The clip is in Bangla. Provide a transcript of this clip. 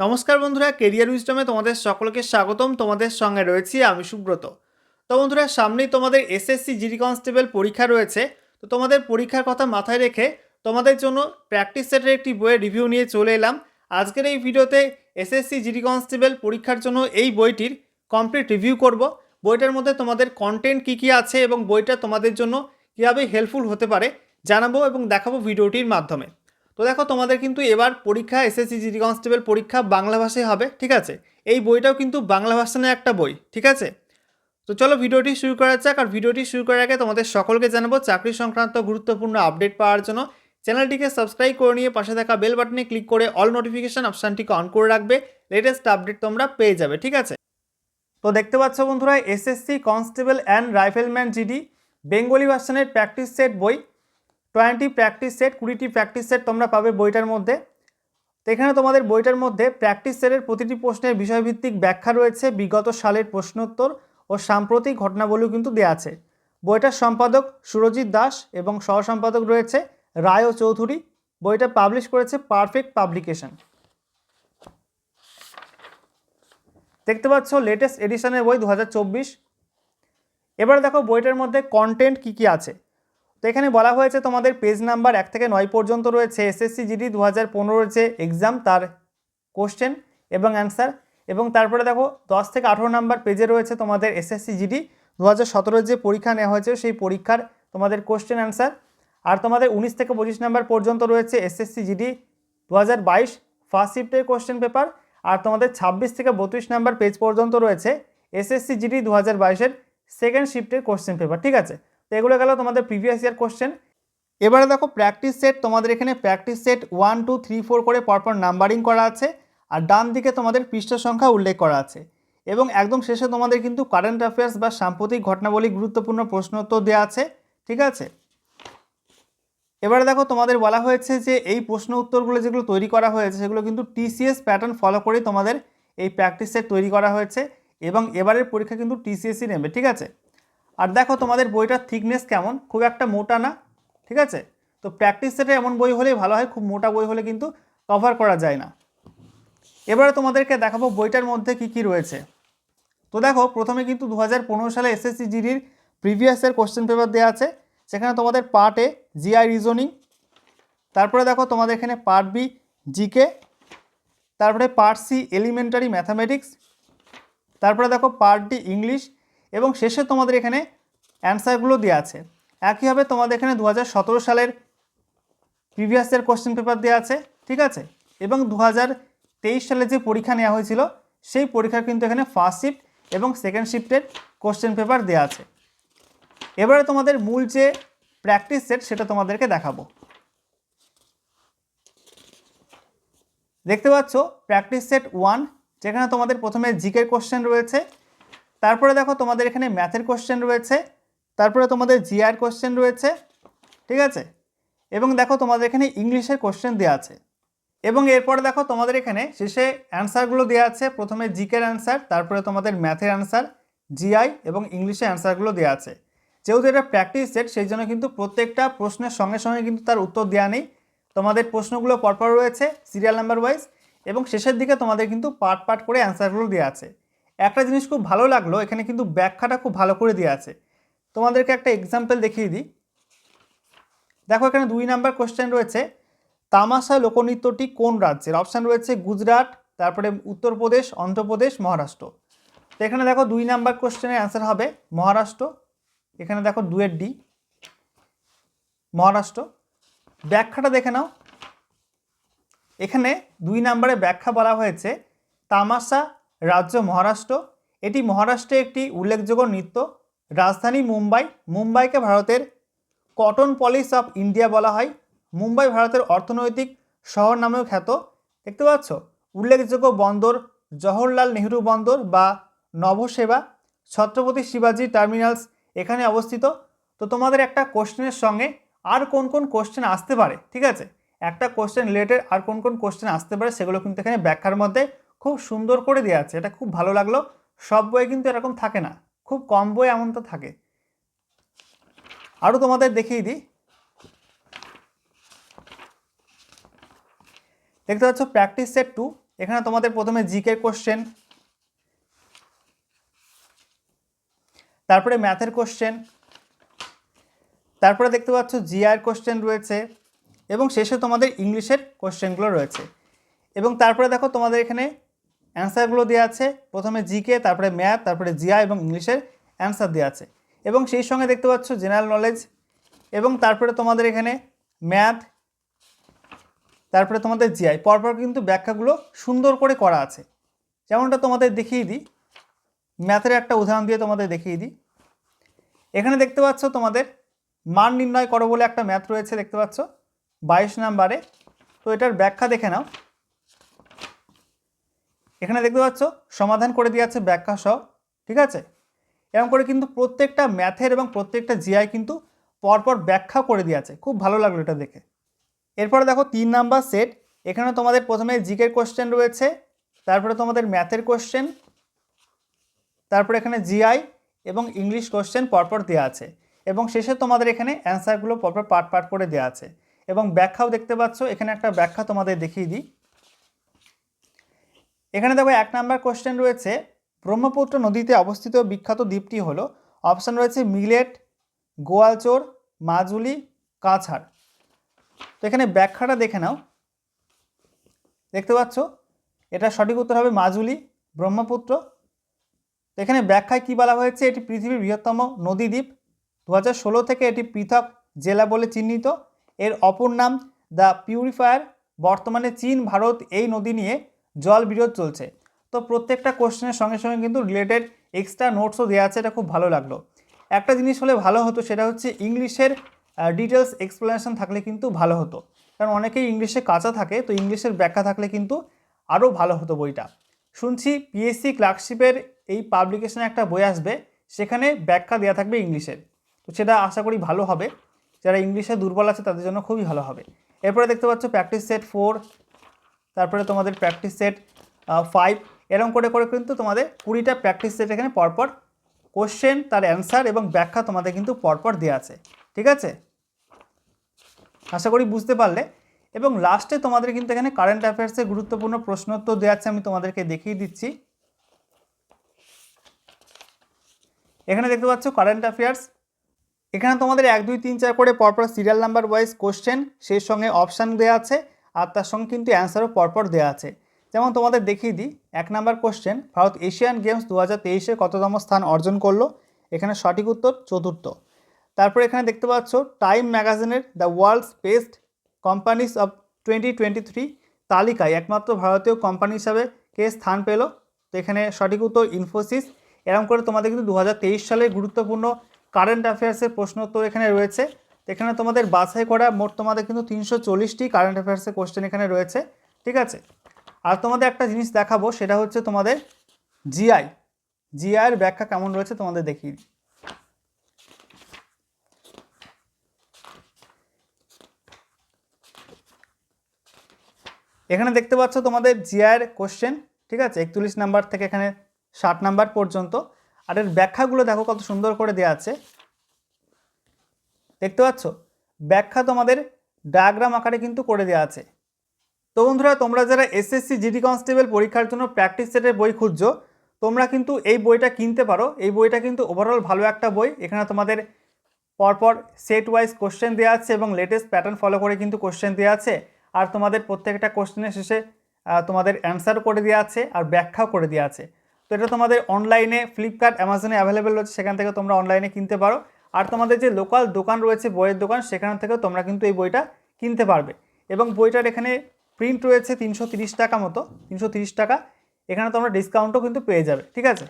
নমস্কার বন্ধুরা কেরিয়ার উইজডমে তোমাদের সকলকে স্বাগতম। তোমাদের সঙ্গে রয়েছি আমি সুব্রত। তো বন্ধুরা, সামনেই তোমাদের এসএসসি জিডি কনস্টেবল পরীক্ষা রয়েছে। তো তোমাদের পরীক্ষার কথা মাথায় রেখে তোমাদের জন্য প্র্যাকটিস সেটের একটি বইয়ের রিভিউ নিয়ে চলে এলাম। আজকের এই ভিডিওতে এসএসসি জিডি কনস্টেবল পরীক্ষার জন্য এই বইটির কমপ্লিট রিভিউ করব। বইটার মধ্যে তোমাদের কন্টেন্ট কী কী আছে এবং বইটা তোমাদের জন্য কীভাবে হেল্পফুল হতে পারে জানাব এবং দেখাবো ভিডিওটির মাধ্যমে। তো দেখো, তোমাদের কিন্তু এবার পরীক্ষা এসএসসি জিডি কনস্টেবল পরীক্ষা বাংলা ভাষায় হবে, ঠিক আছে? এই বইটাও কিন্তু বাংলা ভাষানের একটা বই, ঠিক আছে? তো চলো, ভিডিওটি শুরু করা যাক, আর ভিডিওটি শুরু করার আগে তোমাদের সকলকে জানাব, চাকরি সংক্রান্ত গুরুত্বপূর্ণ আপডেট পাওয়ার জন্য চ্যানেলটিকে সাবস্ক্রাইব করে নিয়ে পাশে থাকা বেল বাটনে ক্লিক করে অল নোটিফিকেশান অপশানটিকে অন করে রাখবে লেটেস্ট আপডেট তোমরা পেয়ে যাবে, ঠিক আছে? তো দেখতে পাচ্ছ বন্ধুরা SSC constable and rifleman GD Bengali ভার্সনের প্র্যাকটিস সেট বই। টোয়েন্টি প্র্যাকটিস সেট, কুড়িটি প্র্যাকটিস সেট তোমরা পাবে বইটার মধ্যে। তো এখানে তোমাদের বইটার মধ্যে প্র্যাকটিস সেটের প্রতিটি প্রশ্নের বিষয়ভিত্তিক ব্যাখ্যা রয়েছে, বিগত সালের প্রশ্নোত্তর ও সাম্প্রতিক ঘটনাবলীও কিন্তু দেওয়া আছে। বইটার সম্পাদক সুরজিৎ দাস এবং সহ সম্পাদক রয়েছে রায় ও চৌধুরী। বইটা পাবলিশ করেছে পারফেক্ট পাবলিকেশন। দেখতে পাচ্ছ লেটেস্ট এডিশনের বই দু এবার দেখো বইটার মধ্যে কন্টেন্ট কী কী আছে। তো এখানে বলা হয়েছে তোমাদের পেজ নাম্বার এক থেকে নয় পর্যন্ত রয়েছে এসএসসি জিডি দু হাজার পনেরোর যে এক্সাম তার কোশ্চেন এবং অ্যান্সার এবং তারপরে দেখো দশ থেকে আঠেরো নাম্বার পেজে রয়েছে তোমাদের এসএসসি জিডি দু হাজার সতেরোর যে পরীক্ষা নেওয়া হয়েছে সেই পরীক্ষার তোমাদের কোশ্চেন অ্যান্সার আর তোমাদের উনিশ থেকে পঁচিশ নাম্বার পর্যন্ত রয়েছে এসএসসি জিডি দু হাজার বাইশ ফার্স্ট শিফটের কোশ্চেন পেপার আর তোমাদের ছাব্বিশ থেকে বত্রিশ নাম্বার পেজ পর্যন্ত রয়েছে এসএসসি জিডি দু হাজার বাইশের সেকেন্ড শিফটের কোশ্চেন পেপার ঠিক আছে? তো এগুলো গেল তোমাদের প্রিভিয়াস ইয়ার কোশ্চেন এবারে দেখো প্র্যাকটিস সেট তোমাদের এখানে practice set one two three four করে পরপর নাম্বারিং করা আছে আর ডান দিকে তোমাদের পৃষ্ঠা সংখ্যা উল্লেখ করা আছে। এবং একদম শেষে তোমাদের কিন্তু কারেন্ট অ্যাফেয়ার্স বা সাম্প্রতিক ঘটনাবলী গুরুত্বপূর্ণ প্রশ্ন উত্তর দেওয়া আছে, ঠিক আছে? এবারে দেখো তোমাদের বলা হয়েছে যে এই প্রশ্ন উত্তরগুলো যেগুলো তৈরি করা হয়েছে সেগুলো কিন্তু টিসিএস প্যাটার্ন ফলো করেই তোমাদের এই প্র্যাকটিস সেট তৈরি করা হয়েছে এবং এবারের পরীক্ষা কিন্তু টিসিএসই নেবে, ঠিক আছে? আর দেখো তোমাদের বইটার থিকনেস কেমন? খুব একটা মোটা না, ঠিক আছে? তো প্র্যাকটিস সেটে এমন বই হলেই ভালো হয়, খুব মোটা বই হলে কিন্তু কভার করা যায় না। এবারে তোমাদেরকে দেখাবো বইটার মধ্যে কি কি রয়েছে। তো দেখো, প্রথমে কিন্তু দু হাজার পনেরো সালে এসএসসি জিডির প্রিভিয়াসের কোশ্চেন পেপার দেওয়া আছে। সেখানে তোমাদের পার্ট এ জিআই রিজনিং তারপরে দেখো তোমাদের এখানে পার্ট বি জিকে তারপরে পার্ট সি এলিমেন্টারি ম্যাথামেটিক্স তারপরে দেখো পার্ট ডি ইংলিশ এবং শেষে তোমাদের এখানে অ্যান্সারগুলো দেওয়া আছে। একইভাবে তোমাদের এখানে দু হাজার সতেরো সালের প্রিভিয়াস ইয়ার কোশ্চেন পেপার দেওয়া আছে, ঠিক আছে? এবং দু হাজার তেইশ সালে যে পরীক্ষা নেওয়া হয়েছিল, সেই পরীক্ষার কিন্তু এখানে ফার্স্ট শিফট এবং সেকেন্ড শিফটের কোশ্চেন পেপার দেওয়া আছে। এবারে তোমাদের মূল যে প্র্যাকটিস সেট সেটা তোমাদেরকে দেখাবো। দেখতে পাচ্ছ প্র্যাকটিস সেট ওয়ান যেখানে তোমাদের প্রথমে জিকের কোশ্চেন রয়েছে তারপরে দেখো তোমাদের এখানে ম্যাথের কোশ্চেন রয়েছে, তারপরে তোমাদের জিআর কোশ্চেন রয়েছে, ঠিক আছে? এবং দেখো তোমাদের এখানে ইংলিশের কোশ্চেন দেওয়া আছে। এবং এরপরে দেখো তোমাদের এখানে শেষে অ্যান্সারগুলো দেওয়া আছে, প্রথমে জিকের অ্যান্সার তারপরে তোমাদের ম্যাথের অ্যান্সার জিআই এবং ইংলিশের অ্যান্সারগুলো দেওয়া আছে। যেহেতু এটা প্র্যাকটিস সেট সেই জন্য কিন্তু প্রত্যেকটা প্রশ্নের সঙ্গে সঙ্গে কিন্তু তার উত্তর দেওয়া নেই। তোমাদের প্রশ্নগুলো পরপর রয়েছে সিরিয়াল নাম্বার ওয়াইজ এবং শেষের দিকে তোমাদের কিন্তু পার্ট পার্ট করে অ্যান্সারগুলো দেওয়া আছে। একটা জিনিস খুব ভালো লাগল, এখানে কিন্তু ব্যাখ্যাটা খুব ভালো করে দেওয়া আছে। তোমাদেরকে একটা এক্সাম্পল দেখিয়ে দিই। দেখো এখানে দুই নাম্বার কোশ্চেন রয়েছে, তামাশা লোকনৃত্যটি কোন রাজ্যের? অপশান রয়েছে গুজরাট, তারপরে উত্তরপ্রদেশ, অন্ধ্রপ্রদেশ, মহারাষ্ট্র। তো এখানে দেখো দুই নাম্বার কোশ্চেনের অ্যান্সার হবে মহারাষ্ট্র, এখানে দেখো দুয়ের ডি মহারাষ্ট্র। ব্যাখ্যাটা দেখে নাও। এখানে দুই নাম্বারে ব্যাখ্যা বলা হয়েছে, তামাশা রাজ্য মহারাষ্ট্র। এটি মহারাষ্ট্রে একটি উল্লেখযোগ্য নৃত্য। রাজধানী মুম্বাই। মুম্বাইকে ভারতের কটন পলিস অফ ইন্ডিয়া বলা হয়। মুম্বাই ভারতের অর্থনৈতিক শহর নামেও খ্যাত। দেখতে পাচ্ছ? উল্লেখযোগ্য বন্দর জওহরলাল নেহরু বন্দর বা নবসেবা ছত্রপতি শিবাজি টার্মিনালস এখানে অবস্থিত। তো তোমাদের একটা কোশ্চেনের সঙ্গে আর কোন কোন কোশ্চেন আসতে পারে, ঠিক আছে? একটা কোশ্চেন রিলেটেড আর কোন কোন কোশ্চেন আসতে পারে সেগুলো কিন্তু এখানে ব্যাখ্যার মধ্যে খুব সুন্দর করে দেওয়া আছে। এটা খুব ভালো লাগল। সব বইয়ে কিন্তু এরকম থাকে না। খুব কম বই এমন তো থাকে। আরও তোমাদের দেখিয়ে দিই। দেখতে পাচ্ছ প্র্যাকটিস সেট টু এখানে তোমাদের প্রথমে জিকে কোশ্চেন তারপরে ম্যাথের কোশ্চেন তারপরে দেখতে পাচ্ছ জিআর কোশ্চেন রয়েছে এবং শেষে তোমাদের ইংলিশের কোশ্চেনগুলো রয়েছে। এবং তারপরে দেখো, তোমাদের এখানে অ্যান্সারগুলো দেওয়া আছে। প্রথমে জিকে তারপরে ম্যাথ তারপরে জিআই এবং ইংলিশের অ্যান্সার দেওয়া আছে। এবং সেই সঙ্গে দেখতে পাচ্ছ জেনারেল নলেজ এবং তারপরে তোমাদের এখানে ম্যাথ তারপরে তোমাদের জিআই পরপর কিন্তু ব্যাখ্যাগুলো সুন্দর করে করা আছে। যেমনটা তোমাদের দেখিয়ে দিই। ম্যাথের একটা উদাহরণ দিয়ে তোমাদের দেখিয়ে দিই। এখানে দেখতে পাচ্ছ তোমাদের মান নির্ণয় করো বলে একটা ম্যাথ রয়েছে, দেখতে পাচ্ছ? বাইশ নাম্বারে। তো এটার ব্যাখ্যা দেখে নাও। এখানে দেখতে পাচ্ছ, সমাধান করে দিয়ে আছে ব্যাখ্যা সহ, ঠিক আছে? এরকম করে কিন্তু প্রত্যেকটা ম্যাথের এবং প্রত্যেকটা জিআই কিন্তু পরপর ব্যাখ্যা করে দিয়ে আছে খুব ভালো লাগল এটা দেখে। এরপরে দেখো, তিন নাম্বার সেট এখানে তোমাদের প্রথমে জিকের কোশ্চেন রয়েছে, তারপরে তোমাদের ম্যাথের কোশ্চেন তারপরে এখানে জিআই এবং ইংলিশ কোশ্চেন পরপর দেওয়া আছে। এবং শেষে তোমাদের এখানে অ্যান্সারগুলো পরপর পার্ট পার্ট করে দেওয়া আছে। এবং ব্যাখ্যাও দেখতে পাচ্ছ, এখানে একটা ব্যাখ্যা তোমাদের দেখিয়ে দিই। এখানে দেখো এক নাম্বার কোশ্চেন রয়েছে, ব্রহ্মপুত্র নদীতে অবস্থিত বিখ্যাত দ্বীপটি হলো অপশান রয়েছে মিলেট, গোয়ালচোর, মাজুলি, কাছাড়। তো এখানে ব্যাখ্যাটা দেখে নাও। দেখতে পাচ্ছ? এটা সঠিক উত্তর হবে মাজুলি, ব্রহ্মপুত্র। তো এখানে ব্যাখ্যায় কী বলা হয়েছে? এটি পৃথিবীর বৃহত্তম নদীদ্বীপ দু ষোলো থেকে এটি পৃথক জেলা বলে চিহ্নিত। এর অপর নাম দ্য পিউরিফায়ার। বর্তমানে চীন, ভারত এই নদী নিয়ে জল বিরোধ চলছে। তো প্রত্যেকটা কোশ্চেনের সঙ্গে সঙ্গে কিন্তু রিলেটেড এক্সট্রা নোটসও দেওয়া আছে, এটা খুব ভালো লাগল। একটা জিনিস হলে ভালো হতো, সেটা হচ্ছে ইংলিশের ডিটেলস এক্সপ্লেনেশন থাকলে কিন্তু ভালো হতো। কারণ অনেকেই ইংলিশে কাঁচা থাকে, তো ইংলিশের ব্যাখ্যা থাকলে কিন্তু আরও ভালো হতো বইটা। শুনছি পিএসসি ক্লার্কশিপের এই পাবলিকেশনে একটা বই আসবে, সেখানে ব্যাখ্যা দেওয়া থাকবে ইংলিশের। তো সেটা আশা করি ভালো হবে। যারা ইংলিশে দুর্বল আছে, তাদের জন্য খুবই ভালো হবে। এরপরে দেখতে পাচ্ছ প্র্যাকটিস সেট ফোর তারপরে তোমাদের প্র্যাকটিস সেট ফাইভ এরকম করে করে কিন্তু তোমাদের কুড়িটা প্র্যাকটিস সেট এখানে পরপর কোশ্চেন তার অ্যান্সার এবং ব্যাখ্যা তোমাদের কিন্তু পরপর দেওয়া আছে। ঠিক আছে? আশা করি বুঝতে পারলে। এবং লাস্টে তোমাদের কিন্তু এখানে কারেন্ট অ্যাফেয়ার্সের গুরুত্বপূর্ণ প্রশ্নোত্তর দেওয়া আছে, আমি তোমাদেরকে দেখিয়ে দিচ্ছি। এখানে দেখতে পাচ্ছ কারেন্ট অ্যাফেয়ার্স এখানে তোমাদের এক, দুই, তিন, চার করে পরপর সিরিয়াল নাম্বার ওয়াইজ কোশ্চেন সেই সঙ্গে অপশান দেওয়া আছে। আর তার সঙ্গে কিন্তু অ্যান্সারও পরপর দেওয়া আছে। যেমন তোমাদের দেখিয়ে দিই, এক number question Bharat Asian Games দু হাজার তেইশে কততম স্থান অর্জন করল? এখানে সঠিক উত্তর চতুর্থ। তারপর এখানে দেখতে পাচ্ছ টাইম ম্যাগাজিনের the world's best companies of twenty twenty three তালিকায় একমাত্র ভারতীয় কোম্পানি হিসাবে কে স্থান পেল? তো এখানে সঠিক উত্তর ইনফোসিস এরকম করে তোমাদের কিন্তু দু সালে গুরুত্বপূর্ণ কারেন্ট অ্যাফেয়ার্সের প্রশ্নোত্তর এখানে রয়েছে। এখানে তোমাদের বাছাই করা মোট তোমাদের কিন্তু তিনশো চল্লিশটি কারেন্ট অ্যাফেয়ার্সের কোশ্চেন এখানে রয়েছে, ঠিক আছে? আর তোমাদের একটা জিনিস দেখাবো, সেটা হচ্ছে তোমাদের জিআই জিআইয়ের ব্যাখ্যা কেমন রয়েছে তোমাদের দেখিয়ে এখানে দেখতে পাচ্ছ তোমাদের জিআইয়ের কোশ্চেন ঠিক আছে? একচল্লিশ নাম্বার থেকে এখানে ষাট নাম্বার পর্যন্ত। আর এর ব্যাখ্যাগুলো দেখো কত সুন্দর করে দেওয়া আছে। দেখতে পাচ্ছ? ব্যাখ্যা তোমাদের ডায়াগ্রাম আকারে কিন্তু করে দেওয়া আছে। তো বন্ধুরা, তোমরা যারা এসএসসি জিডি কনস্টেবল পরীক্ষার জন্য প্র্যাকটিস সেটের বই খুঁজছো, তোমরা কিন্তু এই বইটা কিনতে পারো। এই বইটা কিন্তু ওভারঅল ভালো একটা বই। এখানে তোমাদের পরপর সেট ওয়াইজ কোশ্চেন দেওয়া আছে এবং লেটেস্ট প্যাটার্ন ফলো করে কিন্তু কোশ্চেন দেওয়া আছে। আর তোমাদের প্রত্যেকটা কোশ্চেনের শেষে তোমাদের অ্যান্সার করে দেওয়া আছে আর ব্যাখ্যাও করে দেওয়া আছে। তো এটা তোমাদের অনলাইনে ফ্লিপকার্ট অ্যামাজনে অ্যাভেলেবেল রয়েছে। সেখান থেকে তোমরা অনলাইনে কিনতে পারো। আর তোমাদের যে লোকাল দোকান রয়েছে, বইয়ের দোকান, সেখান থেকেও তোমরা কিন্তু এই বইটা কিনতে পারবে। এবং বইটার এখানে প্রিন্ট রয়েছে তিনশো টাকা মতো, তিনশো টাকা। এখানে তোমরা ডিসকাউন্টও কিন্তু পেয়ে যাবে, ঠিক আছে?